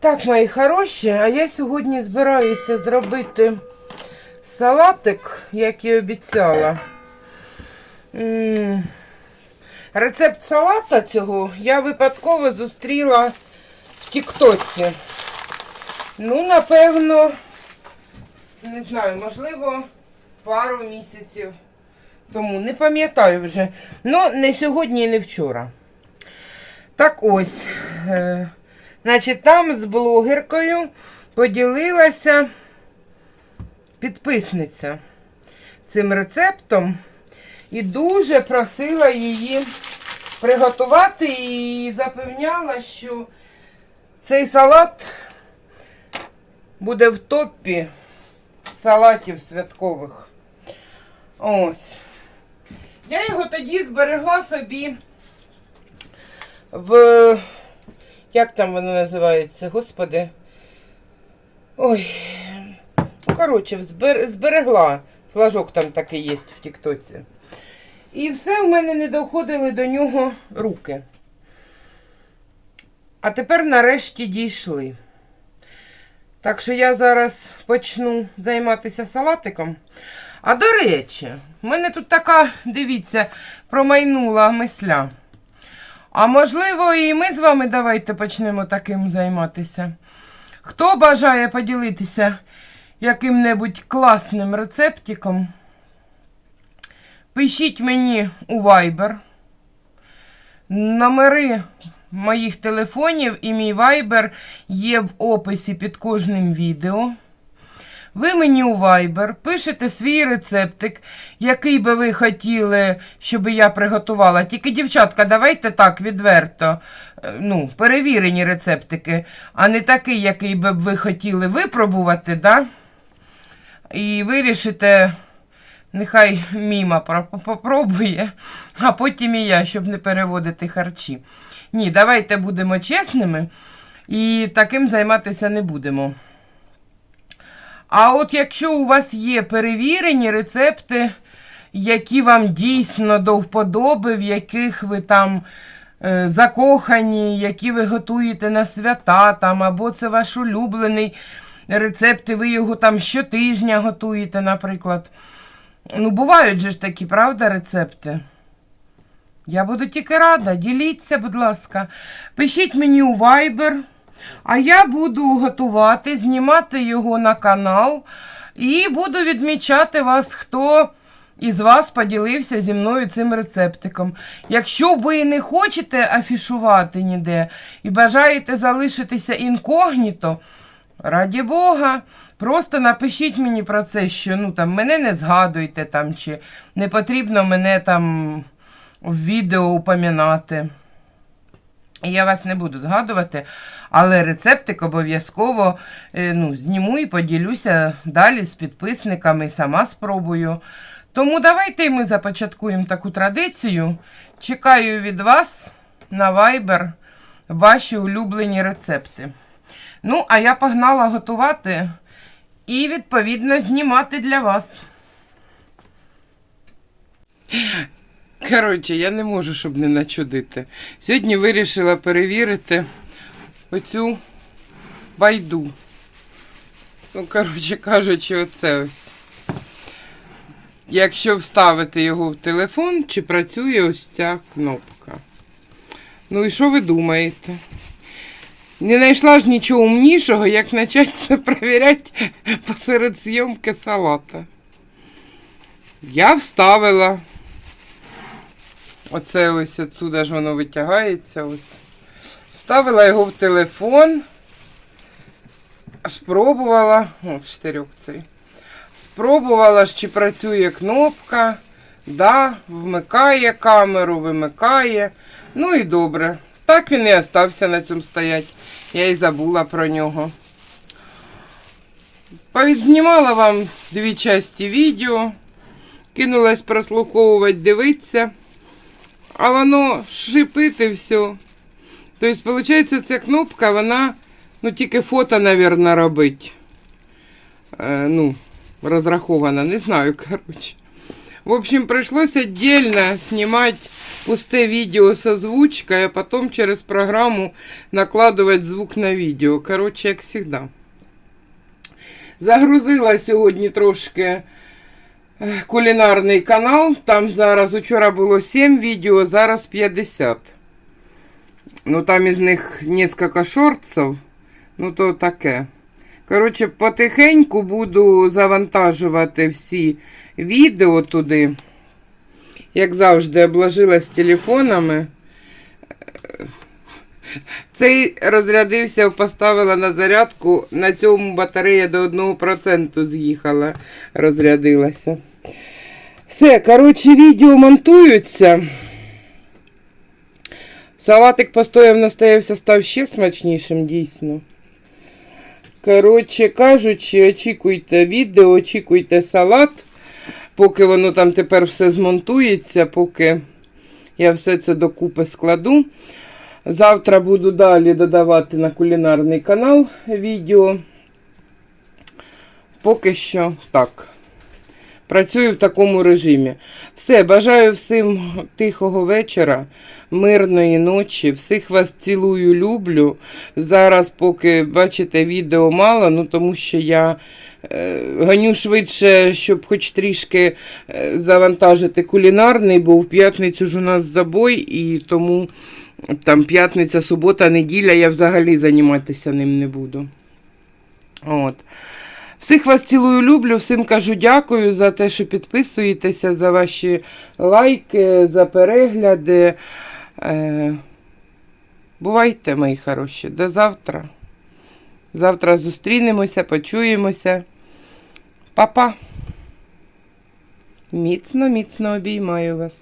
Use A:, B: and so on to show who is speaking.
A: Так, мої хороші, а я сьогодні збираюся зробити салатик, як і обіцяла. Рецепт салата цього я випадково зустріла в Тіктоці. Ну, напевно, не знаю, можливо, пару місяців тому. Не пам'ятаю вже. Ну, не сьогодні і не вчора. Так ось. Е, Значить, там з блогеркою поділилася підписниця цим рецептом і дуже просила її приготувати і запевняла, що цей салат буде в топі салатів святкових. Ось. Я його тоді зберегла собі в як там воно називається, господи? Ой. Ну, коротше, збер... зберегла. Флажок там такий є в Тіктоці. І все в мене не доходили до нього руки. А тепер нарешті дійшли. Так що я зараз почну займатися салатиком. А до речі, в мене тут така, дивіться, промайнула мисля. А можливо, і ми з вами давайте почнемо таким займатися. Хто бажає поділитися яким-небудь класним рецептиком, пишіть мені у Viber. Номери моїх телефонів і мій Viber є в описі під кожним відео. Ви мені у Viber пишете свій рецептик, який би ви хотіли, щоб я приготувала. Тільки, дівчатка, давайте так відверто. е, Ну, перевірені рецептики, а не такий, який би ви хотіли випробувати, да? І вирішите, нехай міма про- попробує, а потім і я, щоб не переводити харчі. Ні, давайте будемо чесними і таким займатися не будемо. А от якщо у вас є перевірені рецепти, які вам дійсно до вподоби, в яких ви там е, закохані, які ви готуєте на свята, там, або це ваш улюблений рецепт, і ви його там щотижня готуєте, наприклад. Ну, бувають же ж такі, правда, рецепти? Я буду тільки рада. Діліться, будь ласка. Пишіть мені у Viber. А я буду готувати, знімати його на канал і буду відмічати вас, хто із вас поділився зі мною цим рецептиком. Якщо ви не хочете афішувати ніде і бажаєте залишитися інкогніто, раді Бога, просто напишіть мені про це, що ну, там, мене не згадуйте там, чи не потрібно мене там в відео упомінати. Я вас не буду згадувати, але рецептик обов'язково е, ну, зніму і поділюся далі з підписниками, сама спробую. Тому давайте ми започаткуємо таку традицію. Чекаю від вас на Viber ваші улюблені рецепти. Ну, а я погнала готувати і, відповідно, знімати для вас. Коротше, я не можу, щоб не начудити. Сьогодні вирішила перевірити оцю байду. Ну, коротше кажучи, оце ось. Якщо вставити його в телефон, чи працює ось ця кнопка. Ну і що ви думаєте? Не знайшла ж нічого умнішого, як почати це перевіряти посеред зйомки салата. Я вставила. Оце ось отсюда ж воно витягається. Ось. Вставила його в телефон. Спробувала. О, штирьок цей. Спробувала, чи працює кнопка. Да, вмикає камеру, вимикає. Ну і добре. Так він і остався на цьому стоять. Я і забула про нього. Повідзнімала вам дві часті відео. Кинулась прослуховувати, дивитися. А воно шипить і все. Тобто, виходить, ця кнопка, вона Ну, тільки фото, мабуть, робити. Е, ну, розраховано, не знаю, коротше. В общем, пришлось отдельно снимать пустое видео с озвучкой, а потом через программу накладывать звук на відео. Коротше, як завжди. Загрузила сьогодні трошки е, кулінарний канал. Там зараз учора було 7 відео, зараз 50. Ну, там із них несколько шортсів. Ну, то таке. Коротше, потихеньку буду завантажувати всі відео туди. Як завжди, обложилась телефонами. Цей розрядився, поставила на зарядку. На цьому батарея до 1% з'їхала, розрядилася. Все, коротше, відео монтуються. Салатик постояв, настоявся, став ще смачнішим, дійсно. Коротше кажучи, очікуйте відео, очікуйте салат, поки воно там тепер все змонтується, поки я все це докупи складу. Завтра буду далі додавати на кулінарний канал відео. Поки що так. Працюю в такому режимі. Все, бажаю всім тихого вечора, мирної ночі. Всіх вас цілую, люблю. Зараз, поки бачите, відео мало, ну тому що я е, ганю швидше, щоб хоч трішки е, завантажити кулінарний, бо в п'ятницю ж у нас забой, і тому там п'ятниця, субота, неділя я взагалі займатися ним не буду. От. Всіх вас цілую, люблю, всім кажу дякую за те, що підписуєтеся, за ваші лайки, за перегляди. Е, бувайте, мої хороші, до завтра. Завтра зустрінемося, почуємося. Па-па. Міцно, міцно обіймаю вас.